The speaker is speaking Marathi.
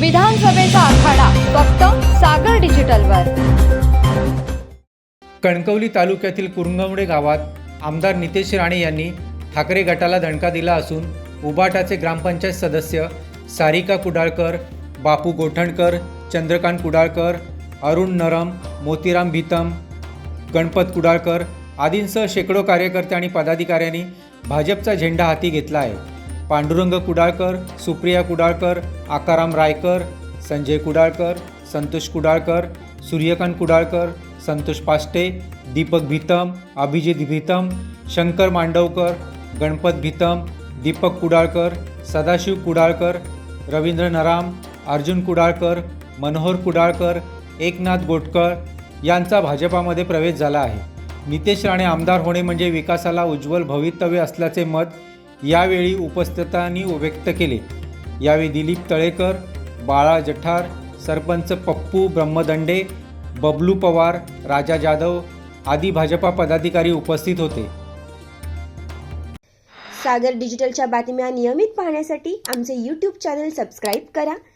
विधानसभेचा आखाडा फक्त सागर डिजिटलवर. कणकवली तालुक्यातील कुरुंगवडे गावात आमदार नितेश राणे यांनी ठाकरे गटाला दणका दिला असून उबाटाचे ग्रामपंचायत सदस्य सारिका कुडाळकर बापू गोठणकर चंद्रकांत कुडाळकर अरुण नरम मोतीराम भीतम गणपत कुडाळकर आदींसह शेकडो कार्यकर्ते आणि पदाधिकाऱ्यांनी भाजपचा झेंडा हाती घेतला आहे. पांडुरंग कुडाळकर सुप्रिया कुडाळकर आकाराम रायकर संजय कुडाळकर संतोष कुडाळकर सूर्यकांत कुडाळकर संतोष पास्टे दीपक भीतम अभिजित भीतम शंकर मांडवकर गणपत भीतम दीपक कुडाळकर सदाशिव कुडाळकर रवींद्र नराम अर्जुन कुडाळकर मनोहर कुडाळकर एकनाथ गोटकर यांचा भाजपामध्ये प्रवेश झाला आहे. नितेश राणे आमदार होणे म्हणजे विकासाला उज्ज्वल भवितव्य असल्याचे मत यावेळी उपस्थितांनी व्यक्त केले. यावेळी दिलीप तळेकर बाळा जठार सरपंच पप्पू ब्रह्मदंडे बबलू पवार राजा जाधव आदी भाजपा पदाधिकारी उपस्थित होते. सागर डिजिटलच्या बातम्या नियमित पाहण्यासाठी आमचे यूट्यूब चॅनल सबस्क्राईब करा.